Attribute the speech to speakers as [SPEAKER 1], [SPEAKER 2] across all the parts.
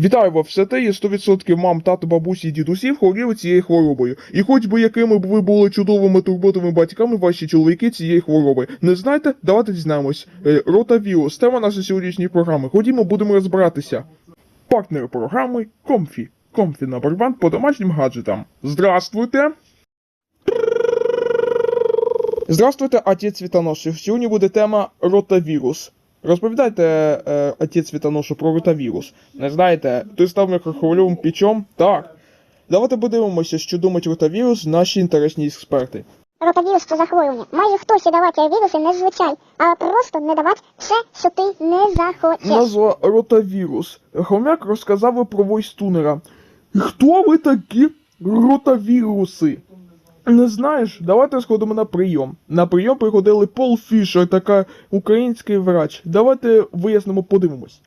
[SPEAKER 1] Вітаю вас, все те є 100% мам, тато, бабусі і дідусів хворіли цією хворобою. І хоч би якими б ви були чудовими турботовими батьками, ваші чоловіки цієї хвороби. Не знаєте? Давайте дізнаємось. Е, Ротавірус, тема нашої сьогоднішньої програми. Ходімо, будемо розбиратися. Партнер програми Комфі. Комфі на барбан по домашнім гаджетам. Здравствуйте! Здравствуйте, отець Світоношу. Сьогодні буде тема ротавірус. Розповідайте, е, отець Світоношу, про ротавірус. Не знаєте, ти став мікрохвильовим пічом? Так. Давайте подивимося, що думають ротавірус наші інтересні експерти.
[SPEAKER 2] Ротавірус це захворювання. Майже хто ще давати віруси не звичай, а просто не давати все, що ти не захочеш.
[SPEAKER 1] Назва ротавірус. Хомяк розказав про войстунера. Хто ви такі ротавіруси? Не знаєш? Давайте сходимо на прийом. На прийом приходили Пол Фішер, така український врач. Давайте вияснимо, подивимось.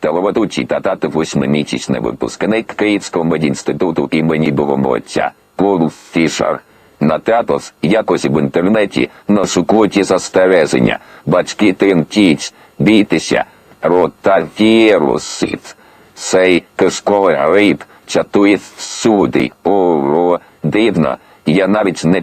[SPEAKER 3] Телеведучий та тато восьмимісячний випускник Київського медінституту імені Богомольця Пол Фішер. На театос якось в інтернеті на шукоті застереження. Батьки тремтіть, бійтеся, ротавірусит. Цей кишковий гриб чатує всюди. Ого, дивно, я навіть не.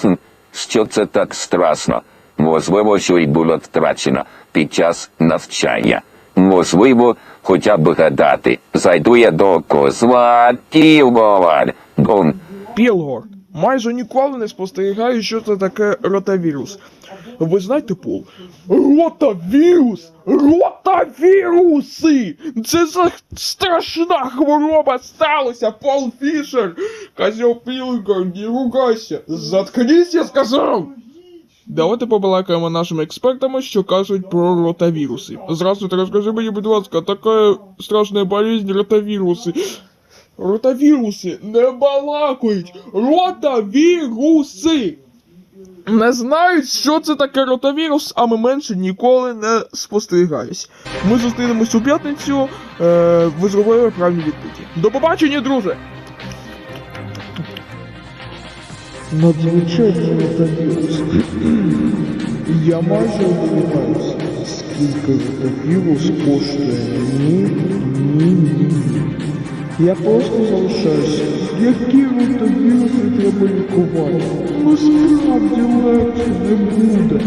[SPEAKER 3] Хм, що це так страшно? Можливо, що й було втрачено під час навчання. Можливо, хоча б гадати, зайду я до козла Тіловаль. Бом.
[SPEAKER 1] Пілгорд. Майже ніколи не спостерігаю, що це таке ротавірус. Ви знаєте, Пол? Ротавірус! Ротавіруси! Це страшна хвороба сталася, Пол Фішер! Козьол Пілгорд, не ругайся! Заткнись, я сказав! Давайте побалакаємо нашими експертами, що кажуть про ротавіруси. Здравствуйте, розкажи мені, будь ласка, така страшна болезнь ротавіруси. Ротавіруси не балакають! Ротавіруси! Не знають, що це таке ротавірус, а ми менше ніколи не спостерігаюсь. Ми зустрінемось у п'ятницю. Е, ви зробили правильні відповіді. До побачення, друже! Надзвичайний ротавірус. Я майже здогадаюся, скільки ротавірус коштує. Ні, ні, ні. Я просто залишаюся. Які ротавіруси треба лікувати? Ну справді легше не буде.